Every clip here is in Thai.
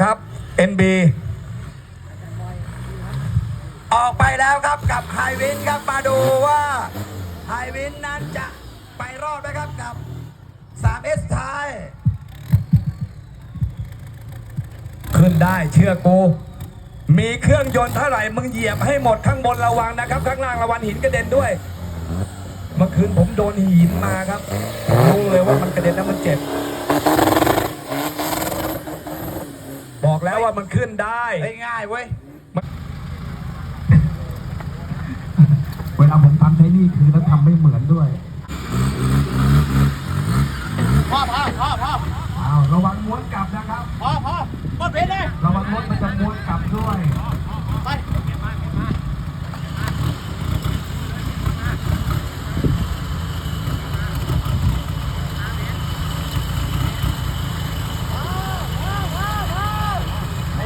ครับ NB ออกไปแล้วครับกับไฮวินครับมาดูว่าไฮวินนั้นจะไปรอดไหมครับกับ 3S ท้าย ขึ้นได้เชื่อกู มีเครื่องยนต์เท่าไหร่ มึงเหยียบให้หมดข้างบนระวังนะครับ ข้างล่างระวังหินกระเด็นด้วย เมื่อคืนผมโดนหินมาครับรู้เลยว่ามันกระเด็นแล้วมันเจ็บ วว่ามันขึ้นได้เฮ้ยง่ายเว้ยเวลาผมทำใช้นี่คือแล้วทำไม่เหมือนด้วยพ่อพ่อพ่อพ่ออ้าวระวังม้วนกลับนะครับพ่อพ่อหมดเพชรเลยระวังรถมันจะม้วนกลับด้วย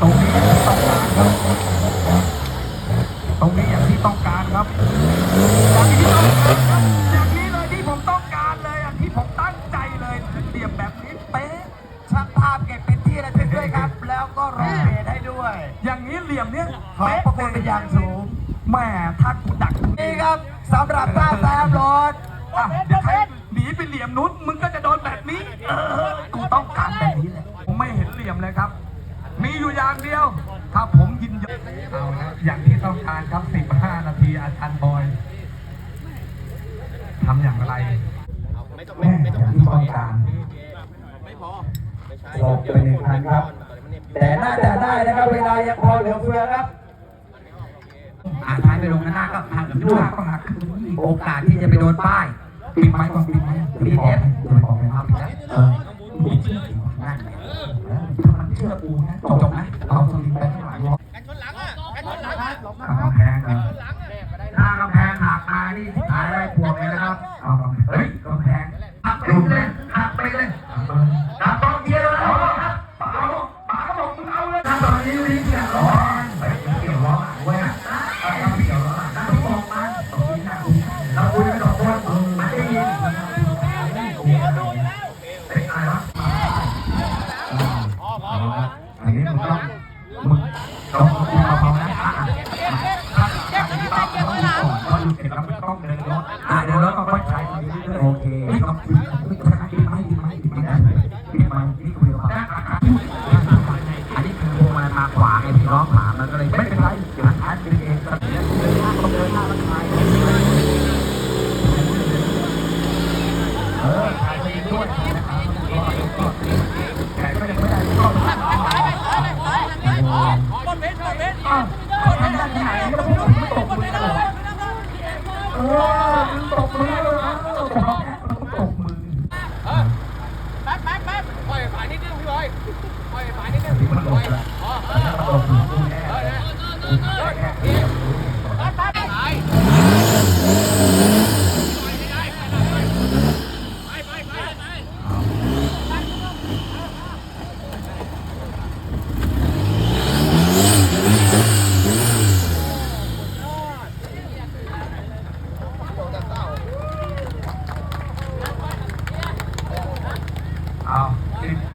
ตรงนี้อย่างที่ ต้องการครับตรงนี้อย่างที่ต้องการครับอย่างที่ต้องการครับอย่างนี้เลยที่ผมต้องการเลยอย่างที่ผมตั้งใจเลยเหลี่ยมแบบนี้เป๊ะช่างภาพเก็บเป็นที่ระลึกด้วยครับ แล้วก็โรเทตให้ด้วย อย่างนี้เหลี่ยมเนี้ยขอบพระคุณเป็นอย่างสูงแม่ถ้ากูดักตรงนี่ครับสำหรับท่าแซมรถอะเดี๋ยวใครหนีไปเหลี่ยมนู้นมึงก็จะโดนแบบนี้เออกูต้องการแบบนี้แหละผมไม่เห็นเหลี่ยมเลยครับ มีอยู่อย่างเดียว ถ้าผมยินยอม เอาละอย่างที่ต้องการครับ 15 นาทีอาจารย์บอยทำอย่างไรไม่ต้องแม่อย่างที่ต้องการไม่พอหลบไปหนึ่งพันครับ แต่น่าจะได้นะครับเวลายังพอเหลือเฟือครับอาท้ายไปลงหน้าก็หักลูด้วกยก็หักคืนอีกโอกาสที่จะไปโดนป้ายปิดไม้ก่อนปิดไม้ปิดบอกไหมปิดบอกไหมครับเออ เฮ้ยอะไรวะเอาละอันนี้มึงต้องมึงต้องคุมเบาๆนะอะถ้าถ้าอันนี้เบาๆต้องก่อนพอหยุดเสร็จแล้วไม่ต้องเดินรถอะเดินรถก็ค่อยใช้โอเคต้องคุยไม่ต้องปิดไม้ปิดไม้ปิดไม้นะปิดไม้นี่คุยกับอันนี้คือพวงมาลัยมาขวาไอ้พี่ล้อขวามันก็เลยไม่เป็นไร อ้าวทำได้ที่ไหนแล้วพวกผมไม่ตกมือเลยเออมึงตกมือเลย